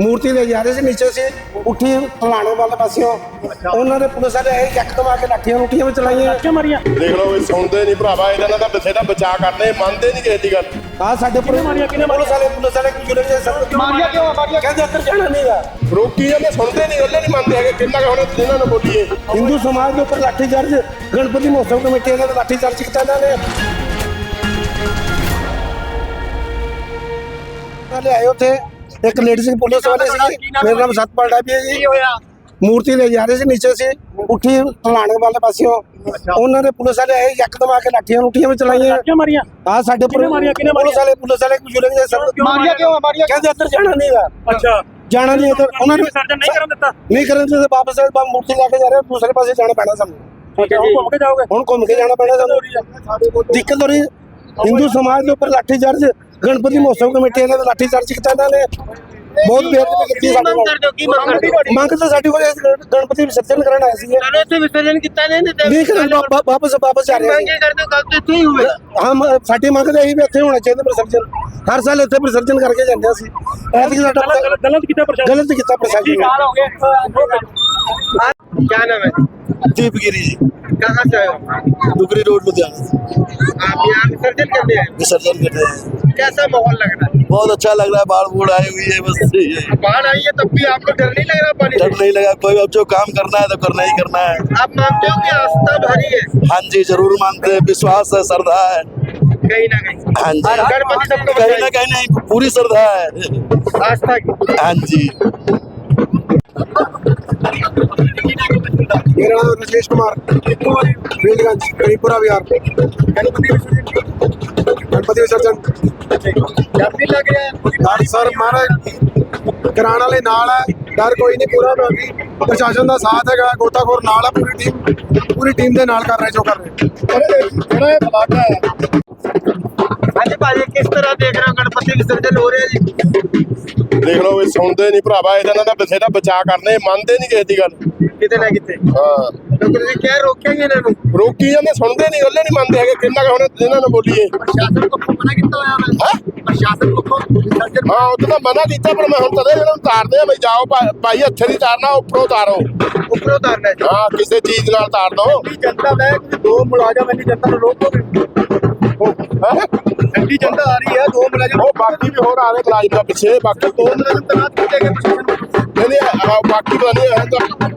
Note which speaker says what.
Speaker 1: ਮੂਰਤੀ ਦੇ ਜਾ ਰਹੇ ਸੀ ਨੀਚੇ ਸੀ ਉੱਠੀ ਫਲਾਣੇ ਵਾਲੇ ਪਾਸਿਓਂ। ਉਹਨਾਂ ਦੇ ਪੁਲਿਸ ਵਾਲੇ ਇਹ ਯਕਦਮ ਆ ਕੇ ਲਾਠੀਆਂ ਰੋਟੀਆਂ ਵਿੱਚ ਚਲਾਈਆਂ
Speaker 2: ਕਿਉਂ ਮਾਰੀਆਂ।
Speaker 3: ਦੇਖ ਲਓ ਇਹ ਸੁਣਦੇ ਨਹੀਂ ਭਰਾਵਾ ਇਹਨਾਂ ਦਾ ਬਥੇਰਾ ਬਚਾ ਕਰਦੇ ਮੰਨਦੇ ਨਹੀਂ ਕਿਸੇ ਦੀ ਗੱਲ।
Speaker 1: ਆ ਸਾਡੇ ਪੁਲਿਸ
Speaker 2: ਮਾਰੀਆਂ? ਕਿਹਨੇ
Speaker 1: ਪੁਲਿਸ ਵਾਲੇ ਪੁਲਿਸ ਵਾਲੇ ਜੁੜੇ ਜੇ ਸਭ ਮਾਰੀਆਂ ਕਿਉਂ? ਮਾਰੀਆਂ? ਕਹਿੰਦੇ ਅੰਦਰ ਜਾਣਾ ਨਹੀਂਗਾ
Speaker 3: ਰੋਕੀ ਜਾਂਦੇ ਸੁਣਦੇ ਨਹੀਂ ਗੱਲੇ ਨਹੀਂ ਮੰਨਦੇ ਹੈਗੇ। ਕਿੰਨਾ ਕੁ ਹੁਣ ਇਹਨਾਂ ਨੂੰ ਬੋਲੀਏ।
Speaker 1: ਹਿੰਦੂ ਸਮਾਜ ਦੇ ਉੱਪਰ ਲਾਠੀ ਚਾਰਜ ਗਣਪਤੀ ਮਹੋਤਸਵ ਕਮੇਟੀ ਇਹਨਾਂ ਦਾ ਲਾਠੀ ਚਾਰਜ ਕੀਤਾ ਇਹਨਾਂ ਨੇ। ਵਾਲੇ ਆਏ ਉੱਥੇ। ਇੱਕ ਲੇਡੀਜ਼ ਪੁਲਿਸ ਵਾਲੇ ਸੀ। ਮੇਰਾ ਨਾਮ ਸਤਪਾਲ ਡਾਬੀ ਹੈ ਜੀ। ਮੂਰਤੀ ਲੈ ਜਾ ਰਹੇ ਸੀ ਨੀਚੇ ਸੀ। ਉੱਠੀ ਫਲਾਣੇ ਵਾਲੇ ਪਾਸਿਓਂ। ਉਹਨਾਂ ਦੇ ਪੁਲਿਸ ਵਾਲੇ ਆਏ ਯਕਦਮ ਆ ਕੇ ਲਾਠੀਆਂ ਰੋਟੀਆਂ ਵਿੱਚ ਚਲਾਈਆਂ।
Speaker 2: ਕਿਉਂ ਮਾਰੀਆਂ?
Speaker 1: ਆ ਸਾਡੇ
Speaker 2: ਕਿਹਨੇ ਮਾਰੀਆਂ? ਕਿਹਨੇ
Speaker 1: ਪੁਲਿਸ ਵਾਲੇ ਪੁਲਿਸ ਵਾਲੇ ਜੁੜੇ ਜੇ ਸਭ
Speaker 2: ਮਾਰੀਆਂ? ਕਿਉਂ?
Speaker 1: ਮਾਰੀਆਂ ਕਹਿੰਦੇ ਅੰਦਰ ਜਾਣਾ ਨਹੀਂਗਾ
Speaker 2: ਅੱਛਾ।
Speaker 1: ਜਾਣਾ ਨਹੀਂ ਉਹਨਾਂ ਨੂੰ
Speaker 2: ਵਿਸਰਜਨ ਨਹੀਂ ਕਰਨ ਦਿੱਤਾ?
Speaker 1: ਨਹੀਂ ਕਰਨ ਦੇ ਵਾਪਸ ਬਾ ਮੂਰਤੀ ਲੈ ਕੇ ਜਾ ਰਹੇ ਹੋ, ਦੂਸਰੇ ਪਾਸੇ ਜਾਣਾ ਪੈਣਾ ਸਾਨੂੰ।
Speaker 2: ਹੁਣ ਘੁੰਮ ਕੇ ਜਾਓਗੇ?
Speaker 1: ਹੁਣ ਘੁੰਮ ਕੇ ਜਾਣਾ ਪੈਣਾ ਸਾਨੂੰ। ਦਿੱਕਤ ਹੋ ਰਹੀ ਹੈ। ਹਿੰਦੂ ਸਮਾਜ ਦੇ ਉੱਪਰ ਲਾਠੀ ਚਾਰਜ ਗਣਪਤੀ ਮਹੋਤਸਵ ਕਮੇਟੀ ਇਹਨਾਂ ਦਾ ਲਾਠੀ ਚਾਰਜ ਕੀਤਾ ਇਹਨਾਂ ਨੇ। ਬਹੁਤ ਬੇਅਦਬੀ ਕੀਤੀ ਸਾਡੇ ਨਾਲ
Speaker 4: ਮੰਗ ਹੋ?
Speaker 1: ਮੰਗ ਤਾਂ ਸਾਡੀ ਕੋਲ ਗਣਪਤੀ ਵਿਸਰਜਨ ਕਰਨ ਆਏ ਸੀ
Speaker 4: ਚਲੋ ਇੱਥੇ ਵਿਸਰਜਨ ਕੀਤਾ ਨਹੀਂ ਤੇ
Speaker 1: ਨਹੀਂ ਕਰਨ ਵਾਪਸ ਵਾਪਸ ਜਾ ਰਹੇ
Speaker 4: ਮੰਗ
Speaker 1: ਸੀ
Speaker 4: ਇਹ ਕਰਦੇ ਹੋ? ਕੱਲ ਤੋਂ ਇੱਥੇ ਹੀ ਹੋਵੇ।
Speaker 1: ਹਮ ਸਾਡੀ ਮੰਗ ਤਾਂ ਇਹੀ ਵੀ ਇੱਥੇ ਹੋਣਾ ਚਾਹੀਦਾ ਵਿਸਰਜਨ। ਹਰ ਸਾਲ ਇੱਥੇ ਵਿਸਰਜਨ ਕਰਕੇ ਜਾਂਦੇ ਅਸੀਂ ਐਤਕੀ ਸਾਡਾ
Speaker 2: ਗਲਤ ਗਲਤ- ਗਲਤ ਕੀਤਾ ਪ੍ਰਸ਼ਾਸਨ
Speaker 1: ਗਲਤ ਕੀਤਾ ਪ੍ਰਸ਼ਾਸਨ ਨੇ
Speaker 4: क्या नाम है
Speaker 5: दीपगिरी जी
Speaker 4: कहाँ से आए हो
Speaker 5: डुगरी रोड लुधियाना से
Speaker 4: आप यहाँ विसर्जन करने आए
Speaker 5: विसर्जन कर रहे हैं
Speaker 4: हो? कैसा माहौल लग रहा है?
Speaker 5: बहुत अच्छा लग रहा है बाढ़ बूढ़ आई हुई है बस
Speaker 4: बाढ़ आई है तब भी आपको डर नहीं लग रहा पानी?
Speaker 5: डर नहीं लगा कोई अब जो काम करना है तो करना ही करना है।
Speaker 4: आप मानते हो कि आस्था भारी है?
Speaker 5: हाँ जी ज़रूर मानते हैं विश्वास है श्रद्धा है।
Speaker 4: कहीं ना कहीं।
Speaker 5: हाँ जी।
Speaker 4: गणपति
Speaker 5: कहीं ना कहीं नहीं पूरी श्रद्धा है।
Speaker 4: आस्था की।
Speaker 5: हाँ जी।
Speaker 1: मेरा नाम रजनीश कुमार
Speaker 4: फील्डगंज बिहार।
Speaker 1: ਗਣਪਤੀ ਵਿਸਰਜਨ
Speaker 4: ਡਰ ਲੱਗ ਰਿਹਾ
Speaker 1: ਡਰ ਸਰ ਮਹਾਰਾਜ ਕਰਾਣ ਵਾਲੇ ਨਾਲ ਹੈ ਡਰ ਕੋਈ ਨਹੀਂ ਪੂਰਾ ਬਾਕੀ ਪ੍ਰਸ਼ਾਸਨ ਦਾ ਸਾਥ ਹੈਗਾ ਗੋਤਾਖੋਰ ਨਾਲ ਹੈ ਪੂਰੀ ਟੀਮ ਪੂਰੀ ਟੀਮ ਦੇ ਨਾਲ ਕਰ ਰਹੇ ਜੋ ਕਰ ਰਹੇ।
Speaker 3: ਕਾਫੀ ਵਿਸਰਜਨ ਹੋ
Speaker 4: ਰਿਹਾ ਜੀ।
Speaker 3: ਦੇਖ ਲਓ ਇਹ ਸੁਣਦੇ ਨਹੀਂ ਭਰਾਵਾ ਇਹਨਾਂ ਦਾ ਬਚਾ ਕਰਨੇ ਮੰਨਦੇ ਨਹੀਂ ਕਿਸੇ ਦੀ ਗੱਲ।
Speaker 4: ਕਿਤੇ ਨਾ ਕਿਤੇ।
Speaker 3: ਹਾਂ।
Speaker 4: ਲੋਕ ਤੁਸੀਂ ਕਿਹਾ ਰੋਕਿਆ ਇਹਨਾਂ ਨੂੰ।
Speaker 3: ਰੋਕੀ ਜਾਂਦੇ ਸੁਣਦੇ ਨਹੀਂ ਉਹਲੇ ਨਹੀਂ ਮੰਨਦੇ ਹੈਗੇ ਕਿੰਨਾ ਹੁਣ ਇਹਨਾਂ ਨੂੰ ਬੋਲੀਏ।
Speaker 4: ਪ੍ਰਸ਼ਾਸਨ ਕੋਲੋਂ ਮਨਾ ਕੀਤਾ
Speaker 3: ਹੋਇਆ
Speaker 4: ਮੈਂ ਪ੍ਰਸ਼ਾਸਨ ਕੋਲੋਂ
Speaker 3: ਹਾਂ ਉਹ ਮਨਾ ਕੀਤਾ ਪਰ ਮੈਂ ਹੁਣ ਤਦੇ ਇਹਨਾਂ ਨੂੰ ਤਾਰਦੇ ਆ ਬਈ ਜਾਓ ਭਾਈ ਹੱਥੇ ਦੀ ਤਾਰਨਾ ਉੱਪਰੋਂ ਤਾਰੋ।
Speaker 4: ਉੱਪਰੋਂ ਤਾਰਨਾ
Speaker 3: ਹਾਂ। ਕਿਸੇ ਚੀਜ਼ ਨਾਲ ਤਾਰ ਦੋ।
Speaker 4: ਜਨਤਾ ਮੈਂ ਦੋ ਮੁਲਾਜ਼ਮ ਇੰਨੀ ਜਨਤਾ ਨੂੰ ਰੋਕੋਗੇ? ਵੱਡੀ ਜਨਤਾ ਆ ਰਹੀ ਹੈ ਦੋ ਮੁਲਾਜ਼ਮ
Speaker 3: ਉਹ ਬਾਕੀ ਵੀ ਹੋਰ ਆ ਰਹੇ ਮੁਲਾਜ਼ਮ ਪਿੱਛੇ ਬਾਕੀ
Speaker 4: ਦੋ ਮੁਲਾਜ਼ਮ ਤਨਾਤ ਕੀਤੇ
Speaker 3: ਗਏ। ਪ੍ਰਸ਼ਾਸਨ ਨੇ ਬਾਕੀ ਬਣੇ ਹੈ ਤਾਂ